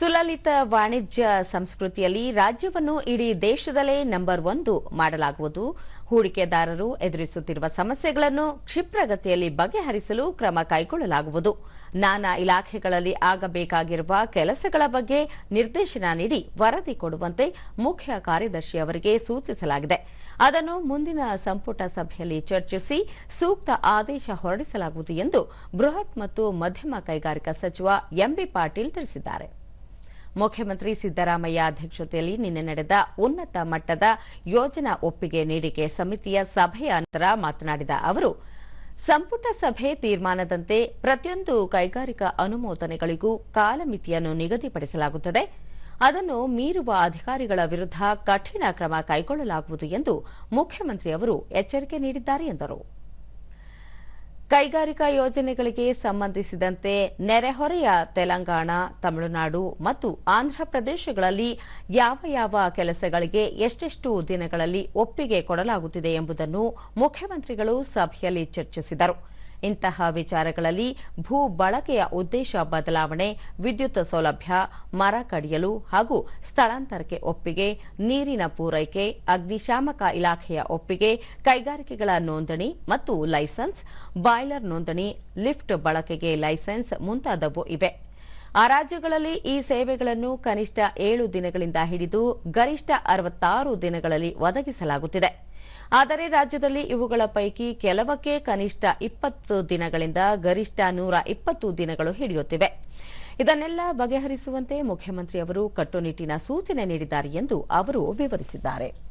ಸುಲಲಿತ ವಾಣಿಜ್ಯ ಸಂಸ್ಕೃತಿಯಲ್ಲಿ ರಾಜ್ಯವನ್ನು ಇಡೀ ದೇಶದಲ್ಲೇ ನಂಬರ್ ಒಂದು ಮಾಡಲಾಗುವುದು. ಹೂಡಿಕೆದಾರರು ಎದುರಿಸುತ್ತಿರುವ ಸಮಸ್ಯೆಗಳನ್ನು ಕ್ಷಿಪ್ರಗತಿಯಲ್ಲಿ ಬಗೆಹರಿಸಲು ಕ್ರಮ ಕೈಗೊಳ್ಳಲಾಗುವುದು. ನಾನಾ ಇಲಾಖೆಗಳಲ್ಲಿ ಆಗಬೇಕಾಗಿರುವ ಕೆಲಸಗಳ ಬಗ್ಗೆ ನಿರ್ದೇಶನ ನೀಡಿ ವರದಿ ಕೊಡುವಂತೆ ಮುಖ್ಯ ಕಾರ್ಯದರ್ಶಿ ಅವರಿಗೆ ಸೂಚಿಸಲಾಗಿದೆ. ಅದನ್ನು ಮುಂದಿನ ಸಂಪುಟ ಸಭೆಯಲ್ಲಿ ಚರ್ಚಿಸಿ ಸೂಕ್ತ ಆದೇಶ ಹೊರಡಿಸಲಾಗುವುದು ಎಂದು ಬೃಹತ್ ಮತ್ತು ಮಧ್ಯಮ ಕೈಗಾರಿಕಾ ಸಚಿವ ಎಂಬಿ ಪಾಟೀಲ್ ತಿಳಿಸಿದ್ದಾರೆ. ಮುಖ್ಯಮಂತ್ರಿ ಸಿದ್ದರಾಮಯ್ಯ ಅಧ್ಯಕ್ಷತೆಯಲ್ಲಿ ನಿನ್ನೆ ನಡೆದ ಉನ್ನತ ಮಟ್ಟದ ಯೋಜನಾ ಒಪ್ಪಿಗೆ ನೀಡಿಕೆ ಸಮಿತಿಯ ಸಭೆಯ ನಂತರ ಮಾತನಾಡಿದ ಅವರು, ಸಂಪುಟ ಸಭೆ ತೀರ್ಮಾನದಂತೆ ಪ್ರತಿಯೊಂದು ಕೈಗಾರಿಕಾ ಅನುಮೋದನೆಗಳಿಗೂ ಕಾಲಮಿತಿಯನ್ನು ನಿಗದಿಪಡಿಸಲಾಗುತ್ತದೆ. ಅದನ್ನು ಮೀರುವ ಅಧಿಕಾರಿಗಳ ವಿರುದ್ಧ ಕಠಿಣ ಕ್ರಮ ಕೈಗೊಳ್ಳಲಾಗುವುದು ಎಂದು ಮುಖ್ಯಮಂತ್ರಿ ಅವರು ಎಚ್ಚರಿಕೆ ನೀಡಿದ್ದಾರೆ ಎಂದರು. ಕೈಗಾರಿಕಾ ಯೋಜನೆಗಳಿಗೆ ಸಂಬಂಧಿಸಿದಂತೆ ನೆರೆಹೊರೆಯ ತೆಲಂಗಾಣ, ತಮಿಳುನಾಡು ಮತ್ತು ಆಂಧ್ರಪ್ರದೇಶಗಳಲ್ಲಿ ಯಾವ ಯಾವ ಕೆಲಸಗಳಿಗೆ ಎಷ್ಟೆಷ್ಟು ದಿನಗಳಲ್ಲಿ ಒಪ್ಪಿಗೆ ಕೊಡಲಾಗುತ್ತಿದೆ ಎಂಬುದನ್ನು ಮುಖ್ಯಮಂತ್ರಿಗಳು ಸಭೆಯಲ್ಲಿ ಚರ್ಚಿಸಿದರು. ಇಂತಹ ವಿಚಾರಗಳಲ್ಲಿ ಭೂ ಬಳಕೆಯ ಉದ್ದೇಶ ಬದಲಾವಣೆ, ವಿದ್ಯುತ್ ಸೌಲಭ್ಯ, ಮರ ಕಡಿಯಲು ಹಾಗೂ ಸ್ಥಳಾಂತರಕ್ಕೆ ಒಪ್ಪಿಗೆ, ನೀರಿನ ಪೂರೈಕೆ, ಅಗ್ನಿಶಾಮಕ ಇಲಾಖೆಯ ಒಪ್ಪಿಗೆ, ಕೈಗಾರಿಕೆಗಳ ನೋಂದಣಿ ಮತ್ತು ಲೈಸೆನ್ಸ್, ಬಾಯ್ಲರ್ ನೋಂದಣಿ, ಲಿಫ್ಟ್ ಬಳಕೆಗೆ ಲೈಸೆನ್ಸ್ ಮುಂತಾದವು ಇವೆ. ಆ ರಾಜ್ಯಗಳಲ್ಲಿ ಈ ಸೇವೆಗಳನ್ನು ಕನಿಷ್ಠ ಏಳು ದಿನಗಳಿಂದ ಹಿಡಿದು ಗರಿಷ್ಠ ಅರವತ್ತಾರು ದಿನಗಳಲ್ಲಿ ಒದಗಿಸಲಾಗುತ್ತಿದೆ. ಆದರೆ ರಾಜ್ಯದಲ್ಲಿ ಇವುಗಳ ಪೈಕಿ ಕೆಲವಕ್ಕೆ ಕನಿಷ್ಠ ಇಪ್ಪತ್ತು ದಿನಗಳಿಂದ ಗರಿಷ್ಠ ನೂರ ಇಪ್ಪತ್ತು ದಿನಗಳು ಹಿಡಿಯುತ್ತಿವೆ. ಇದನ್ನೆಲ್ಲ ಬಗೆಹರಿಸುವಂತೆ ಮುಖ್ಯಮಂತ್ರಿಯವರು ಕಟ್ಟುನಿಟ್ಟಿನ ಸೂಚನೆ ನೀಡಿದ್ದಾರೆ ಎಂದು ಅವರು ವಿವರಿಸಿದ್ದಾರೆ.